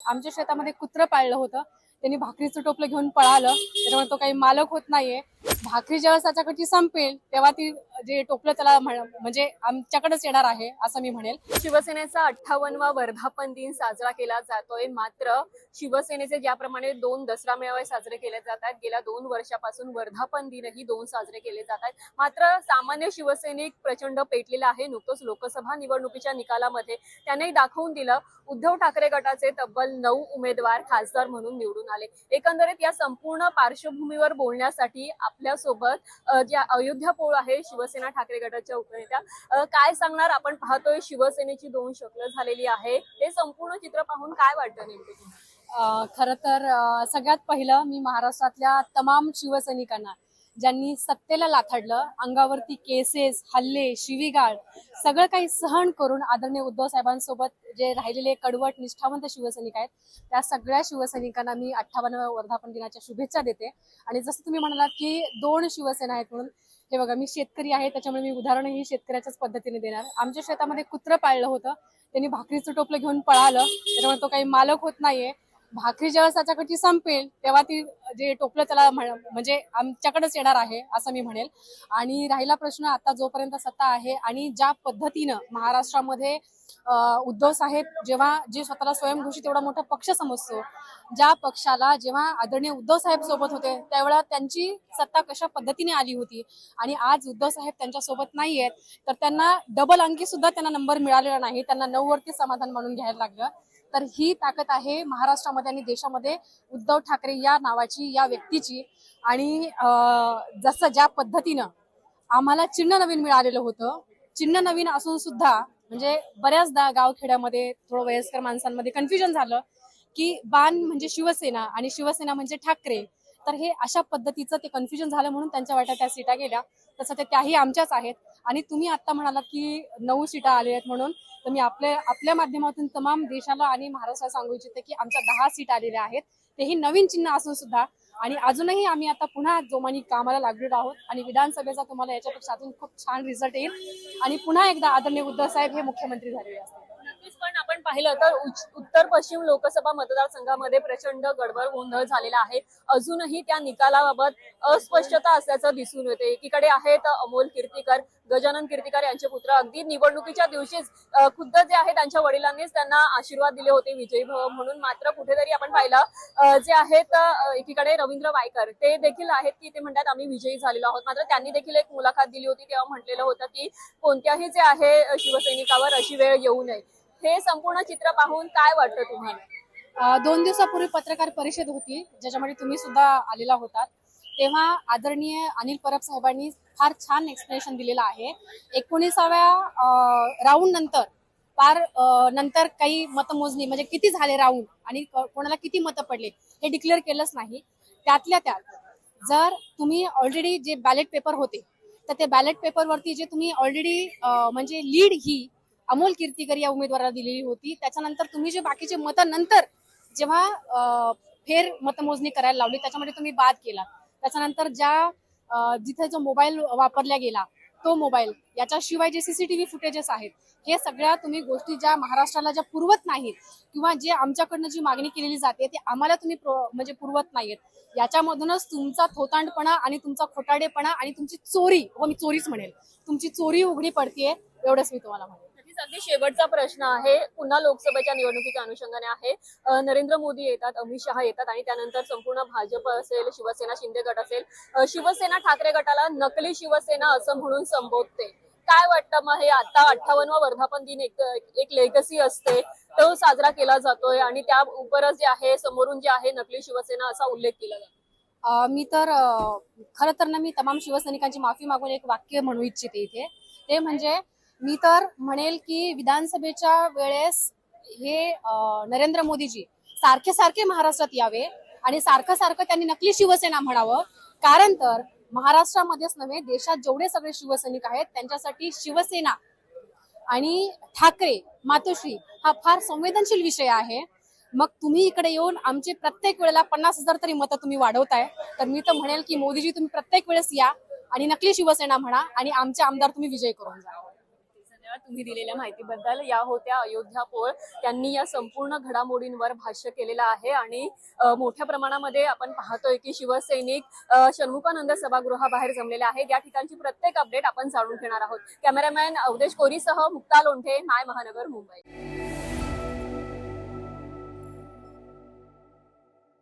आमच्या शेतामध्ये कुत्रं पाळलं होतं. त्यांनी भाकरीचं टोपलं घेऊन पळालं. त्याच्यामुळे तो काही मालक होत नाहीये. भाकरी ज्यावेळेस त्याच्याकडची संपेल तेव्हा ती जे टोपलं त्याला म्हणजे आमच्याकडेच येणार आहे असं मी म्हणेल. शिवसेनेचा अठ्ठावन्नवा वर्धापन दिन साजरा केला जातोय. मात्र शिवसेनेचे ज्याप्रमाणे दोन दसरा मेळावे साजरे केले जात आहेत गेल्या दोन वर्षापासून वर्धापन दिनही दोन साजरे केले जात आहेत. मात्र सामान्य शिवसैनिक प्रचंड पेटलेला आहे. नुकतंच लोकसभा निवडणुकीच्या निकालामध्ये त्याने दाखवून दिलं उद्धव ठाकरे गटाचे तब्बल नऊ उमेदवार खासदार म्हणून निवडून आले. एकंदरीत या संपूर्ण पार्श्वभूमीवर बोलण्यासाठी आपल्यासोबत ज्या अयोध्या पोळ आहे शिवसेना ठाकरे गटाच्या उपनेत्या काय सांगणार आपण पाहतोय शिवसेनेची दोन शक्ल झालेली आहे. हे संपूर्ण चित्र पाहून काय वाटतं नेमकं खरं तर सगळ्यात पहिलं मी महाराष्ट्रातल्या तमाम शिवसैनिकांना ज्यांनी सत्तेला लाथाडलं अंगावरती केसेस हल्ले शिवीगाळ सगळं काही सहन करून आदरणीय उद्धव साहेबांसोबत जे राहिलेले कडवट निष्ठावंत शिवसैनिक आहेत त्या सगळ्या शिवसैनिकांना मी अठ्ठावन्न वर्धापन दिनाच्या शुभेच्छा देते. आणि जसं तुम्ही म्हणालात की दोन शिवसेना आहेत म्हणून हे बघा मी शेतकरी आहे त्याच्यामुळे मी उदाहरणही शेतकऱ्याच्याच पद्धतीने देणार. आमच्या शेतामध्ये कुत्रं पाळलं होतं त्यांनी भाकरीचं टोपलं घेऊन पळालं त्याच्यामुळे तो काही मालक होत नाहीये. भाकरी ज्यावेळेस त्याच्याकडची संपेल तेव्हा ती जे टोपलं त्याला म्हणजे आमच्याकडेच येणार आहे असं मी म्हणेल. आणि राहिला प्रश्न आता जोपर्यंत सत्ता आहे आणि ज्या पद्धतीनं महाराष्ट्रामध्ये उद्धव साहेब जेव्हा जे स्वतःला स्वयंघोषित एवढा मोठा पक्ष समजतो ज्या पक्षाला जेव्हा आदरणीय उद्धव साहेब सोबत होते त्यावेळेला त्यांची सत्ता कशा पद्धतीने आली होती? आणि आज उद्धव साहेब त्यांच्यासोबत नाही आहेत तर त्यांना डबल अंकी सुद्धा त्यांना नंबर मिळालेला नाही त्यांना नऊ वरती समाधान म्हणून घ्यायला लागलं. तर ही ताकद आहे महाराष्ट्रामध्ये आणि देशामध्ये. उद्धव ठाकरे या नावाची या व्यक्तीची. आणि जसं ज्या पद्धतीनं आम्हाला चिन्ह नवीन मिळालेलं होतं चिन्ह नवीन असून सुद्धा म्हणजे बऱ्याचदा गावखेड्यामध्ये थोडं वयस्कर माणसांमध्ये कन्फ्युजन झालं की बाण म्हणजे शिवसेना आणि शिवसेना म्हणजे ठाकरे. तर हे अशा पद्धतीचं ते कन्फ्युजन झालं म्हणून त्यांच्या वाट्या त्या सीटा गेल्या. तसं ते त्याही आमच्याच आहेत. आणि तुम्ही आता म्हणालात की नऊ सीटा आल्या आहेत म्हणून तर मी आपल्या आपल्या माध्यमातून तमाम देशाला आणि महाराष्ट्राला सांगू इच्छिते की आमच्या दहा सीट आलेल्या आहेत. तेही नवीन चिन्ह असून सुद्धा आणि अजूनही आम्ही आता पुन्हा जोमानी कामाला लागलेलो आहोत आणि विधानसभेचा तुम्हाला याच्यापेक्षा अजून खूप छान रिझल्ट येईल. आणि पुन्हा एकदा आदरणीय उद्धव साहेब हे मुख्यमंत्री झालेले असतील. पाहिलं तर उत्तर पश्चिम लोकसभा मतदारसंघामध्ये प्रचंड गडबड गोंधळ झालेला आहे. अजूनही त्या निकालाबाबत अस्पष्टता असल्याचं दिसून येते एकीकडे आहेत अमोल कीर्तीकर गजानन कीर्तीकर यांचे पुत्र. अगदी निवडणुकीच्या दिवशीच खुद्द जे आहे त्यांच्या वडिलांनीच त्यांना आशीर्वाद दिले होते विजयी भव म्हणून. मात्र कुठेतरी आपण पाहिलं जे आहेत एकीकडे रवींद्र वायकर ते देखील आहेत की ते म्हणतात आम्ही विजयी झालेलो आहोत. मात्र त्यांनी देखील एक मुलाखत दिली होती. तेव्हा म्हटलेलं होतं की कोणत्याही जे आहे शिवसैनिकावर अशी वेळ येऊ नये. हे संपूर्ण चित्र पाहून काय वाटतं तुम्हाला? दोन दिवसापूर्वी पत्रकार परिषद होती ज्याच्यामध्ये तुम्ही सुद्धा आलेला होतात. तेव्हा आदरणीय अनिल परब साहेबांनी फार छान एक्सप्लेनेशन दिलेलं आहे. एकोणीसाव्या राऊंड नंतर फार नंतर काही मतमोजणी म्हणजे किती झाले राऊंड आणि कोणाला किती मतं पडले हे डिक्लेअर केलंच नाही. त्यातल्या त्यात जर तुम्ही ऑलरेडी जे बॅलेट पेपर होते तर ते बॅलेट पेपरवरती जे तुम्ही ऑलरेडी म्हणजे लीड ही अमोल कीर्तीकर या उमेदवाराला दिलेली होती. त्याच्यानंतर तुम्ही जे बाकीचे मतं नंतर जेव्हा फेर मतमोजणी करायला लावली त्याच्यामध्ये तुम्ही बाद केला. त्याच्यानंतर ज्या जिथे जो मोबाईल वापरला गेला तो मोबाईल याच्याशिवाय जे सीसीटीव्ही फुटेजेस आहेत हे सगळ्या तुम्ही गोष्टी ज्या महाराष्ट्राला ज्या पुरवत नाहीत किंवा जे आमच्याकडनं जी मागणी केलेली जाते ते आम्हाला तुम्ही प्रो- म्हणजे पुरवत नाहीत याच्यामधूनच तुमचा थोतांडपणा आणि तुमचा खोटाडेपणा आणि तुमची चोरी हो मी चोरीच म्हणेल तुमची चोरी उघडी पडतीये एवढंच मी तुम्हाला म्हणेल. अगदी शेवटचा प्रश्न आहे. पुन्हा लोकसभेच्या निवडणुकीच्या अनुषंगाने आहे. अ, नरेंद्र मोदी येतात अमित शहा येतात आणि त्यानंतर संपूर्ण भाजप असेल शिवसेना शिंदे गट असेल अ, शिवसेना ठाकरे गटाला नकली शिवसेना असं म्हणून संबोधते. काय वाटतं मग हे आता अठ्ठावन्नवा वर्धापन दिन एक एक लेगसी असते. तो साजरा केला जातोय आणि त्या उपरच जे आहे समोरून जे आहे नकली शिवसेना असा उल्लेख केला जातो. मी तर खरं तर ना मी तमाम शिवसैनिकांची माफी मागून एक वाक्य म्हणू इच्छिते इथे. ते म्हणजे मी तर म्हणेल की विधानसभेच्या वेळेस हे नरेंद्र मोदीजी सारखे सारखे महाराष्ट्रात यावे आणि सारखं सारखं त्यांनी नकली शिवसेना म्हणावं. कारण तर महाराष्ट्रामध्येच नव्हे देशात जेवढे सगळे शिवसैनिक आहेत त्यांच्यासाठी शिवसेना आणि ठाकरे मातोश्री हा फार संवेदनशील विषय आहे. मग तुम्ही इकडे येऊन आमचे प्रत्येक वेळेला पन्नास हजार तरी मतं तुम्ही वाढवताय. तर मी तर म्हणेल की मोदीजी तुम्ही प्रत्येक वेळेस या आणि नकली शिवसेना म्हणा आणि आमचे आमदार तुम्ही विजय करून जा. तुम्ही दिलेल्या माहितीबद्दल. या होत्या अयोध्या पोळ. त्यांनी या संपूर्ण घडामोडींवर भाष्य केलेलं आहे आणि मोठ्या प्रमाणामध्ये आपण पाहतोय की शिवसैनिक अ, षण्मुखानंद सभागृहाबाहेर जमलेले आहेत. या ठिकाणची प्रत्येक अपडेट आपण जाणून घेणार आहोत. कॅमेरामॅन अवधेश कोरीसह मुक्ता लोंढे माय महानगर मुंबई.